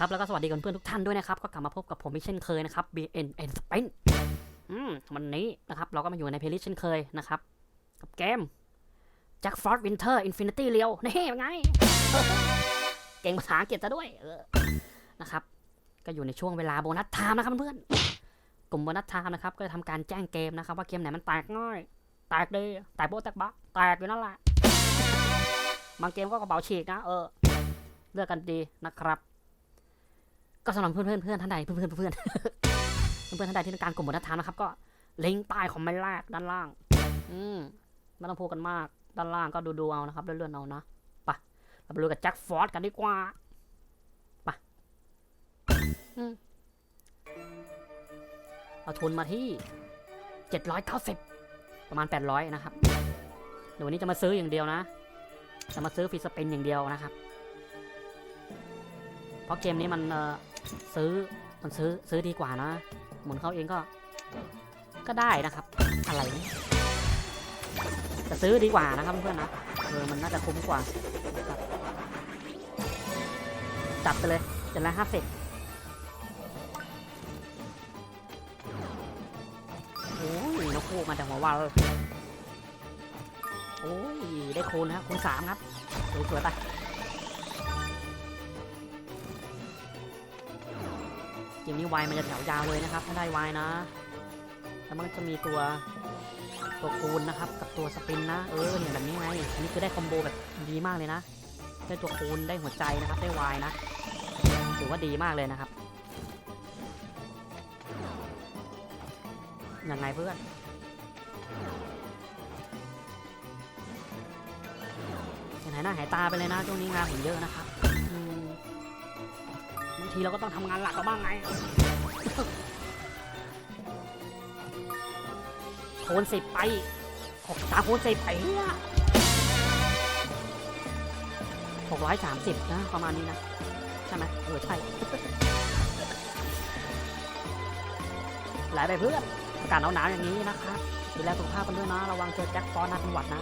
ครับแล้วก็สวัสดีกันเพื่อนทุกท่านด้วยนะครับ ก็กลับมาพบกับผมอีกเช่นเคยนะครับ BNN Spin อืมวันนี้นะครับเราก็มาอยู่ในเพลย์ลิสต์เช่นเคยนะครับกับเกม Jack Frost Winter Infinity Real นี่เป็นไง เก่งภาษาอังกฤษซะด้วยเออนะครับ ก็อยู่ในช่วงเวลาโบนัสไทม์นะครับเพื่อนกลุ่มโบนัสไทม์นะครับก็จะทำการแจ้งเกมนะครับ ว่าเกมไหนมันแตกง่ายแตกดีแตกโบะแตกบะแตกอยู่นั่นแหละบางเกมก็กระเป๋าฉีกนะเออเลือกกันดีนะครับ ก็สำหรับเพื่อนเพื่อนเพื่อนท่านใดเพื่อนเพื่อนเพื่อนเพื่อนท่านใดที่ต้องการกลุ่มบทธรรมนะครับ ก็ลิงก์ใต้คอมเมนต์แรกด้านล่าง อืมไม่ต้องพูดกันมาก ด้านล่างก็ดูดูเอานะครับเลื่อนๆเอานะไปเราไปดูกับแจ็คฟอร์ดกันดีกว่าไปเอาทุนมาที่เจ็ดร้อยเก้าสิบประมาณแปดร้อยนะครับเดี๋ยววันนี้จะมาซื้ออย่างเดียวนะจะมาซื้อฟีสเปนอย่างเดียวนะครับ เพราะเกมนี้มันเอ่อ ซื้อมันซื้อซื้อดีกว่านะ หมุนเขาเองก็ ก็ได้นะครับ อะไรแต่ซื้อดีกว่านะครับเพื่อนนะเออมันน่าจะคุ้มกว่านะครับไปเลยเจ็ดร้อยห้าสิบโอ้ยนกคู่มาจากหัววันโอ้ยได้คูณนะครับคูณสามครับสวยๆไป เกมนี้วายมันจะแถวยาวเลยนะครับ ถ้าได้วายนะ แล้วมันจะมีตัวตัวคูณนะครับ กับตัวสปินนะ เออเนี่ยแบบนี้ไง อันนี้คือได้คอมโบแบบดีมากเลยนะ ได้ตัวคูณได้หัวใจนะครับ ได้วายนะ ถือว่าดีมากเลยนะครับ ยังไงเพื่อนยังไงหน้าหายตาไปเลยนะช่วงนี้งานผมเยอะนะครับางทีเราก็ต้องทำงานหลักเราบ้างไง โคนสิบไปหกตาโคนสิบไปเนี่ยหกร้อยสามสิบนะ ประมาณนี้นะ ใช่ไหมเออใช่ไหลไปเพื่อนอากาศหนาวๆอย่างนี้นะครับดูแลสุขภาพกันด้วยนะ ระวังเจอแจ็คฟอนนะเป็นหวัดนะ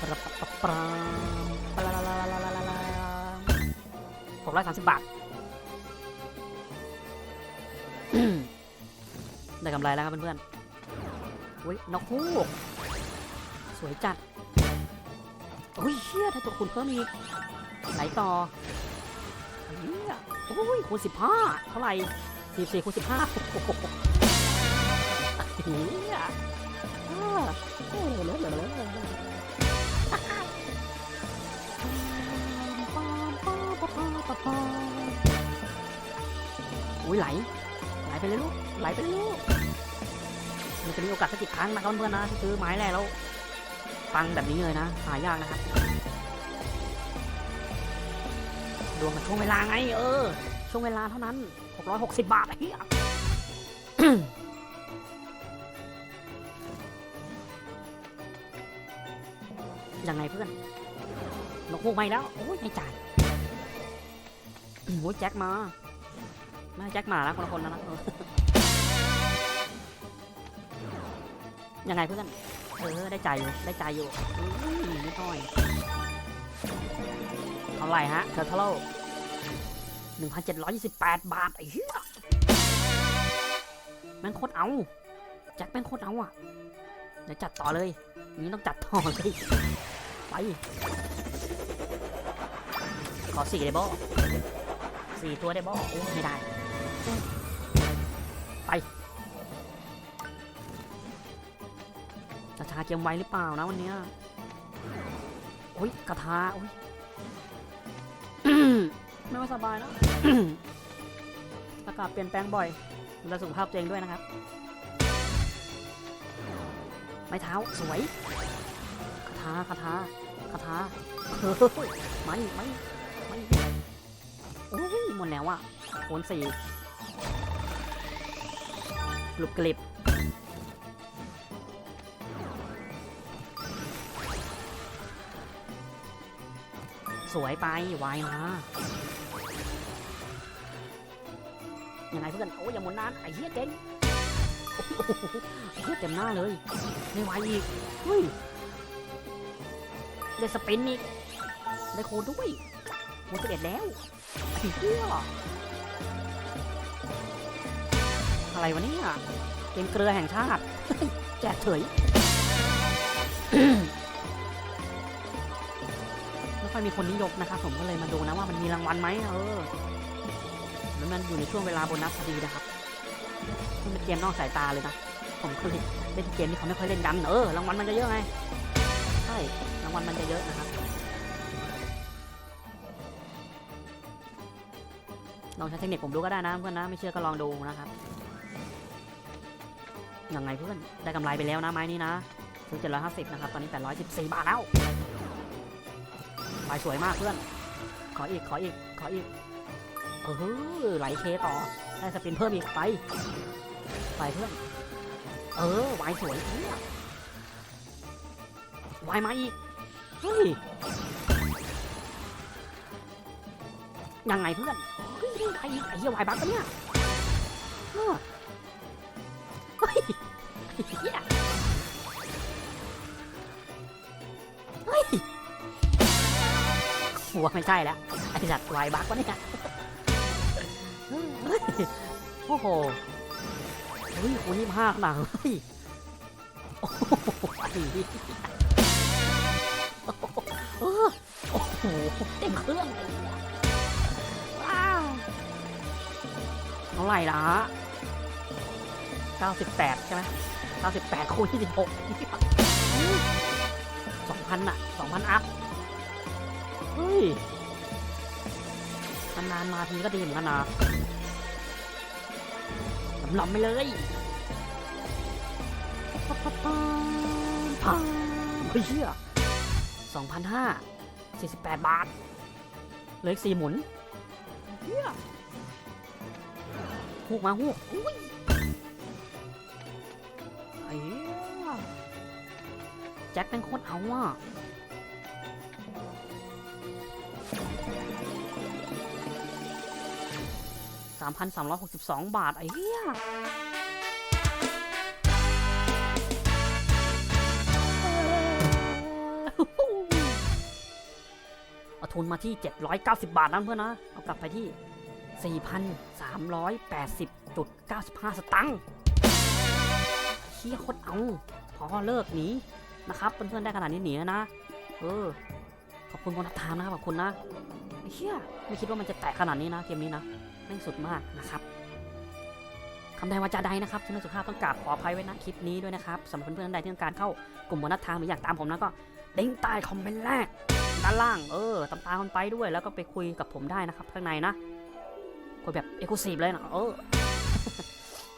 ปะปะปะป 630 บาท ได้กำไรแล้วครับเพื่อนๆอ้ยนกฮูก สวยจัดโอ้ยเฮียถ้าตัวคุณเพิ่มอีกไหนต่อเฮียโอ้ยคูณสิบห้าเท่าไหร่สี่คูณสิบห้าเฮียโอ้โห ไหลไปเลยลูกไหลไปเลยลูกมันจะมีโอกาสสักกี่ครั้งนะครับเพื่อนๆนะที่ซื้อไม้แรกแล้วปังแบบนี้เลยนะหายากนะครับดวงกับช่วงเวลาไงเออ ช่วงเวลาเท่านั้น 660 บาทเหี้ยยังไงเพื่อนนกฮูกไม่แล้ว โอ้ยไม่จ่ายโอ้ยแจ็คมา ไม่แจ็คหมาแล้วคนละคนแล้วนะยังไงเพื่อนเออได้ใจอยู่ได้ใจอยู่อุ้ยนิดหน่อยเท่าไหร่ฮะเทอร์เทลหนึ่งพันเจ็ดร้อยยี่สิบแปดบาทไอ้เหี้ยแม่งโคตรเอาแจ็คแม่งโคตรเอาอะเดี๋ยวจัดต่อเลยอย่างนี้ต้องจัดต่อเลยไปขอสี่ได้บ่สี่ตัวได้บ่โอ้ไม่ได้ ไปจะชาเกมไวหรือเปล่านะวันนี้โอ้ยกระทาโอ้ยไม่ว่าสบายนะอากาศเปลี่ยนแปลงบ่อยดูแลสุขภาพตัวเองด้วยนะครับ ไม้เท้าสวยคาถาคาถาคาถาไม่ไม่ไม่โอ้ยหมดแล้วอะโอนสี่ กลุบกลิบสวยไปวายมายังไงเพื่อน โอ้ยอย่าหมุนนานไอ้เหี้ยเก่งเหี้ยเต็มหน้าเลยไม่ไหวอีกเฮ้ยได้สปินอีก ได้โค้ดด้วยโค้ดสิบเอ็ดแล้วไอ้เหี้ย อะไรวะเนี่ยเกมเกลือแห่งชาติ แจกเฉยไม่ค่อยมีคนนิยมนะครับผมก็เลยมาดูนะว่ามันมีรางวัลไหมเออแล้วมันอยู่ในช่วงเวลาโบนัสพอดีนะครับมันเป็นเกมนอกสายตาเลยนะผมเคยเล่นเกมที่เขาไม่ค่อยเล่นกันเออรางวัลมันจะเยอะไงใช่รางวัลมันจะเยอะนะครับลองใช้เทคนิคผมดูก็ได้นะเพื่อนนะไม่เชื่อก็ลองดูนะครับ ยังไงเพื่อน ได้กำไรไปแล้วนะไม้นี้นะซื้อ750 นะครับ ตอนนี้ 814 บาทแล้วใบสวยมากเพื่อน ขออีก ขออีก ขออีกเออไหลเคต่อ ได้สปินเพิ่มอีกไป ไปเพื่อน เออวายสวยเหี้ยวายมาอีก เฮ้ย ยังไงเพื่อนเฮ้ยได้ใครอีกไอ้เหี้ยวายบักปะเนี่ย ยเหี้ยเฮ้ยหัวไม่ใช่แล้วไอ้สัตว์วายบักปะเนี่ยเฮ้ยโอ้โหเฮ้ยคนยี่ห้าหนังเฮ้ยโอ้โหเหี้ยเออโอ้โหเต็มเครื่องเลยว้าวเท่าไหร่ละ 98 ใช่ไหม98 คูณ26 2,000อะ 2,000 อัพ เฮ้ยนานมาทีก็ดีเหมือนกันนะหลำๆไปเลยปั๊บปั๊บปั๊บปั๊บเฮ้ยเชี่ยสองพันห้าสี่สิบาท เหลืออีกสี่หมุนเฮียหูกมาหูกอุ้ย แจ็คเป็นโคตรเอาอะสามพันสามร้อยหกสิบสองบาท ไอ้เหี้ยเอาทุนมาที่ 790 บาทนั่นเพื่อนนะ เอากลับไปที่ 4,380.95 สตังค์เชี่ยโคตรเอา พอเลิกหนี นะครับเพื่อนๆได้ขนาดนี้หนีแล้วนะ เออ ขอบคุณคนทักทามนะครับขอบคุณนะเชี่ยไม่คิดว่ามันจะแตกขนาดนี้นะเกมนี้นะแม่งสุดมากนะครับคำใดวาจาใดนะครับที่ไม่สุภาพต้องกราบขออภัยไว้นะคลิปนี้ด้วยนะครับสำหรับเพื่อนๆใดที่ต้องการเข้ากลุ่มบนนัดทางหรืออยากตามผมนะก็เด้งใต้คอมเมนต์แรกด้านล่างเออตามตามคนไปด้วยแล้วก็ไปคุยกับผมได้นะครับข้างในนะคุยแบบเอ็กซ์คลูซีฟเลยนะเออ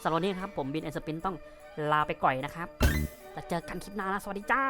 สำหรับนี้ครับผมบินเอสปินต้องลาไปก่อยนะครับ แล้วเจอกันคลิปหน้านะสวัสดีจ้า